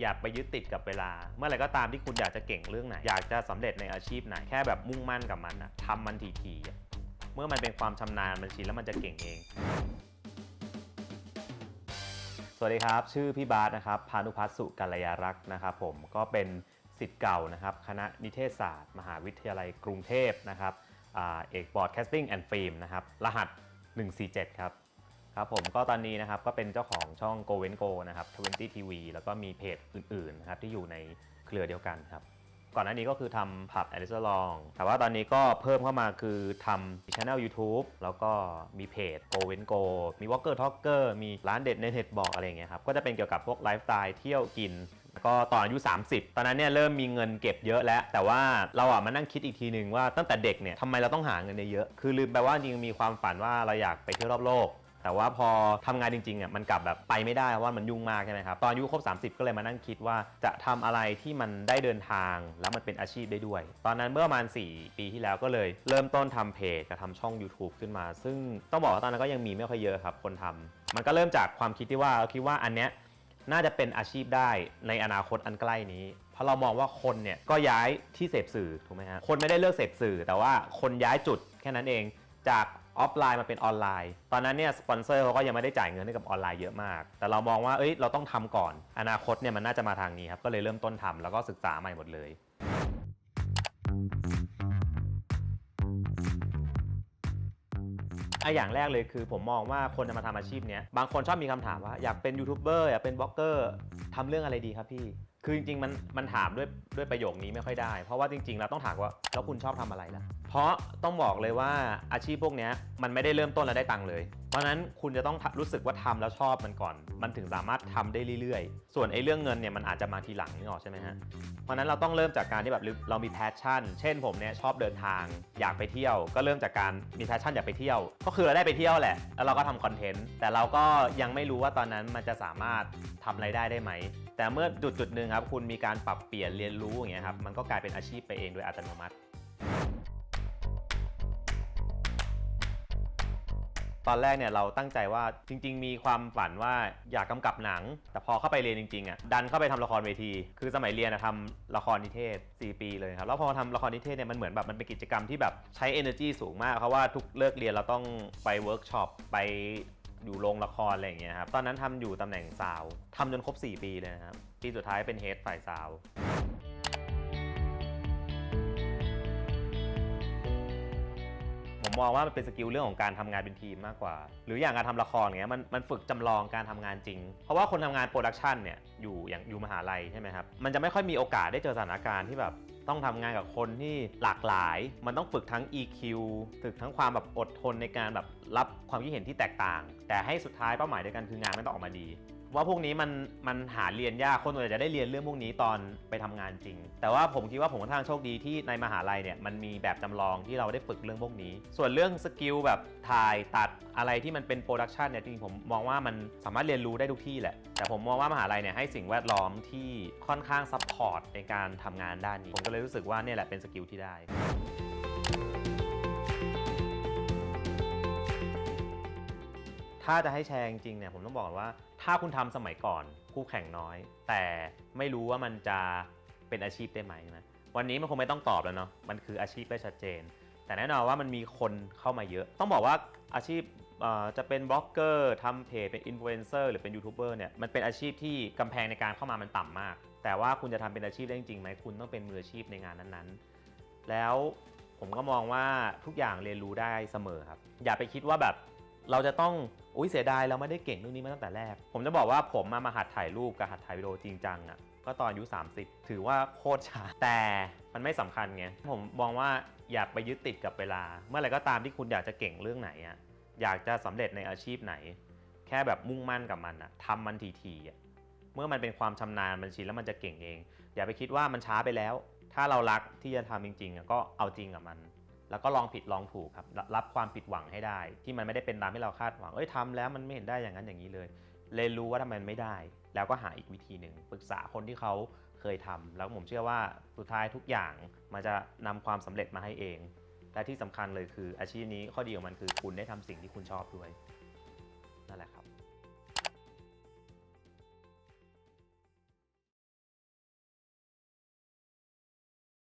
อย่าไปยึดติดกับเวลา เมื่อไหร่ก็ตามที่คุณอยากจะเก่งเรื่องไหน อยากจะสำเร็จในอาชีพไหน แค่แบบมุ่งมั่นกับมันนะทำมันทีๆอะเมื่อมันเป็นความชำนาญมันชินแล้วมันจะเก่งเอง สวัสดีครับ ชื่อพี่บาสนะครับ พานุพัฒสุกัลยารักษ์นะครับผมก็เป็นสิทธิ์เก่านะครับคณะนิเทศศาสตร์ มหาวิทยาลัยกรุงเทพนะครับอเอกบอร์ดแคสติ้งแอนด์ฟิล์มนะครับรหัส 147 ครับ ครับผมก็ตอนนี้นะครับก็เป็นเจ้าของช่อง Go Wen Go นะครับ20 TV แล้วก็มีเพจอื่นๆนะครับที่อยู่ในเครือเดียวกันครับ ก่อนหน้านี้ก็คือทำผับแอริสลองแต่ว่าตอนนี้ก็เพิ่มเข้ามาคือทำช่อง YouTube แล้วก็มีเพจ Go Wen Go มี Walker Talker มีร้านเด็ดในเน็ตบอกอะไรเงี้ยครับ ก็จะเป็นเกี่ยวกับพวกไลฟ์สไตล์เที่ยวกินก็ตอนอายุ 30 ตอนนั้นเนี่ยเริ่มมีเงินเก็บเยอะแล้ว แต่ว่าเราอะมานั่งคิดอีกทีหนึ่งว่าตั้งแต่เด็กเนี่ยทำไมเราต้องหาเงินเยอะๆคือลืมไปว่าจริงมีความฝันว่าเราอยากไปเที่ยวรอบโลก แต่ว่าพอทำงานจริงๆอะมันกลับแบบไปไม่ได้เพราะว่ามันยุ่งมากใช่ไหมครับ ตอนอายุครบ 30 ก็เลยมานั่งคิดว่าจะทำอะไรที่มันได้เดินทางแล้วมันเป็นอาชีพได้ด้วย ตอนนั้นเมื่อประมาณ 4 ปีที่แล้วก็เลยเริ่มต้นทำเพจกับทำช่อง YouTube ขึ้นมา ซึ่งต้องบอกว่าตอนนั้นก็ยังมีไม่ค่อยเยอะครับคนทำมันก็เริ่มจากความคิดที่ว่าเราคิดว่าอันเนี้ย น่าจะเป็นอาชีพได้ในอนาคตอันใกล้นี้ เพราะเรามองว่าคนเนี่ยก็ย้ายที่เสพสื่อถูกไหมฮะ คนไม่ได้เลิกเสพสื่อ แต่ว่าคนย้ายจุดแค่นั้นเอง จาก ออฟไลน์มาเป็นออนไลน์ ตอนนั้นเนี่ยสปอนเซอร์เขาก็ยังไม่ได้จ่ายเงินให้กับออนไลน์เยอะมาก แต่เรามองว่าเอ้ยเราต้องทำก่อน อนาคตเนี่ยมันน่าจะมาทางนี้ครับก็เลยเริ่มต้นทำแล้วก็ศึกษาใหม่หมดเลยอะอย่างแรกเลยคือผมมองว่าคนจะมาทำอาชีพเนี้ยบางคนชอบมีคำถามว่าอยากเป็นยูทูบเบอร์อยากเป็นบล็อกเกอร์ทำเรื่องอะไรดีครับพี่ คือจริงๆมันมันถามด้วยด้วยประโยคนี้ไม่ค่อยได้ เพราะว่าจริงๆเราต้องถามว่าแล้วคุณชอบทำอะไรล่ะ เพราะต้องบอกเลยว่าอาชีพพวกนี้มันไม่ได้เริ่มต้นแล้วได้ตังค์เลย เพราะนั้นคุณจะต้องรู้สึกว่าทำแล้วชอบมันก่อน มันถึงสามารถทำได้เรื่อยๆ ส่วนไอ้เรื่องเงินเนี่ยมันอาจจะมาทีหลังนี่หรอกใช่ไหมฮะ เพราะนั้นเราต้องเริ่มจากการที่แบบเรามีแพชชั่น เช่นผมเนี่ยชอบเดินทาง อยากไปเที่ยว ก็เริ่มจากการมีแพชชั่นอยากไปเที่ยว ก็คือเราได้ไปเที่ยวแหละ แล้วเราก็ทำคอนเทนต์ แต่เราก็ยังไม่รู้ว่าตอนนั้นมันจะสามารถทำรายได้ได้ไหม แต่เมื่อจุดจุดหนึ่งครับคุณมีการปรับเปลี่ยนเรียนรู้อย่างเงี้ยครับมันก็กลายเป็นอาชีพไปเองโดยอัตโนมัติ ตอนแรกเนี่ยเราตั้งใจว่าจริง ๆ มีความฝันว่าอยากกำกับหนัง แต่พอเข้าไปเรียนจริงๆอะดันเข้าไปทำละครเวที คือสมัยเรียนอะทำละครนิเทศ 4 ปีเลยครับแล้วพอทำละครนิเทศเนี่ยมันเหมือนแบบมันเป็นกิจกรรมที่แบบใช้ energy สูงมากเพราะว่าทุกเลิกเรียนเราต้องไปเวิร์กช็อปไป อยู่โรงละครอะไรอย่างเงี้ยครับ ตอนนั้นทำอยู่ตำแหน่งสาวทำจนครบ 4 ปีเลยนะครับ ปีสุดท้ายเป็นเฮดฝ่ายสาว มองว่ามันเป็นสกิลเรื่องของการทำงานเป็นทีมมากกว่า หรืออย่างการทำละครเงี้ยมันมันฝึกจำลองการทำงานจริง เพราะว่าคนทำงานโปรดักชันเนี่ยอยู่อย่างอยู่มหาลัยใช่ไหมครับมันจะไม่ค่อยมีโอกาสได้เจอสถานการณ์ที่แบบต้องทำงานกับคนที่หลากหลาย มันต้องฝึกทั้ง EQ ฝึกทั้งความแบบอดทนในการแบบรับความคิดเห็นที่แตกต่าง แต่ให้สุดท้ายเป้าหมายเดียวกันคืองานมันต้องออกมาดี ว่าพวกนี้มันมันหาเรียนยากคนส่วนใหญ่จะได้เรียนเรื่องพวกนี้ตอนไปทำงานจริง แต่ว่าผมคิดว่าผมค่อนข้างโชคดีที่ในมหาลัยเนี่ยมันมีแบบจำลองที่เราได้ฝึกเรื่องพวกนี้ ส่วนเรื่องสกิลแบบถ่ายตัดอะไรที่มันเป็นโปรดักชันเนี่ยจริงผมมองว่ามันสามารถเรียนรู้ได้ทุกที่แหละแต่ผมมองว่ามหาลัยเนี่ยให้สิ่งแวดล้อมที่ค่อนข้างซัพพอร์ตในการทำงานด้านนี้ผมก็เลยรู้สึกว่าเนี่ยแหละเป็นสกิลที่ได้ถ้าจะให้แชร์จริงเนี่ยผมต้องบอกว่า ถ้าคุณทำสมัยก่อนคู่แข่งน้อย แต่ไม่รู้ว่ามันจะเป็นอาชีพได้ไหมนะวันนี้มันคงไม่ต้องตอบแล้วเนาะมันคืออาชีพได้ชัดเจน แต่แน่นอนว่ามันมีคนเข้ามาเยอะ ต้องบอกว่าอาชีพจะเป็นบล็อกเกอร์ทำเพจเป็นอินฟลูเอนเซอร์หรือเป็นยูทูบเบอร์เนี่ยมันเป็นอาชีพที่กำแพงในการเข้ามามันต่ำมาก แต่ว่าคุณจะทำเป็นอาชีพได้จริงไหมคุณต้องเป็นมืออาชีพในงานนั้นๆ แล้วผมก็มองว่าทุกอย่างเรียนรู้ได้เสมอครับ อย่าไปคิดว่าแบบ เราจะต้องอุ้ยเสียดายเราไม่ได้เก่งเรื่องนี้มาตั้งแต่แรก ผมจะบอกว่าผมมามาหัดถ่ายรูปกับหัดถ่ายวิดีโอจริงจังอะ่ะก็ตอนอายุ 30 ถือว่าโคตรช้าแต่มันไม่สำคัญไงผมมองว่าอย่าไปยึดติดกับเวลา เมื่อไหร่ก็ตามที่คุณอยากจะเก่งเรื่องไหนอะ่ะอยากจะสำเร็จในอาชีพไหน แค่แบบมุ่งมั่นกับมันอะทำมันทีๆอะเมื่อมันเป็นความชำนาญมันชินแล้วมันจะเก่งเอง อย่าไปคิดว่ามันช้าไปแล้ว ถ้าเรารักที่จะทำจริงๆอะก็เอาจริงกับมัน แล้วก็ลองผิดลองถูกครับรับความผิดหวังให้ได้ ที่มันไม่ได้เป็นตามที่เราคาดหวังเอ้ยทำแล้วมันไม่เห็นได้อย่างนั้นอย่างนี้เลยเรียรู้ว่าทำไมมันไม่ได้ แล้วก็หาอีกวิธีหนึ่งปรึกษาคนที่เขาเคยทำแล้วผมเชื่อว่าสุดท้ายทุกอย่างมันจะนำความสำเร็จมาให้เอง และที่สำคัญเลยคืออาชีพนี้ข้อดีของมันคือคุณได้ทำสิ่งที่คุณชอบด้วยนั่นแหละครับ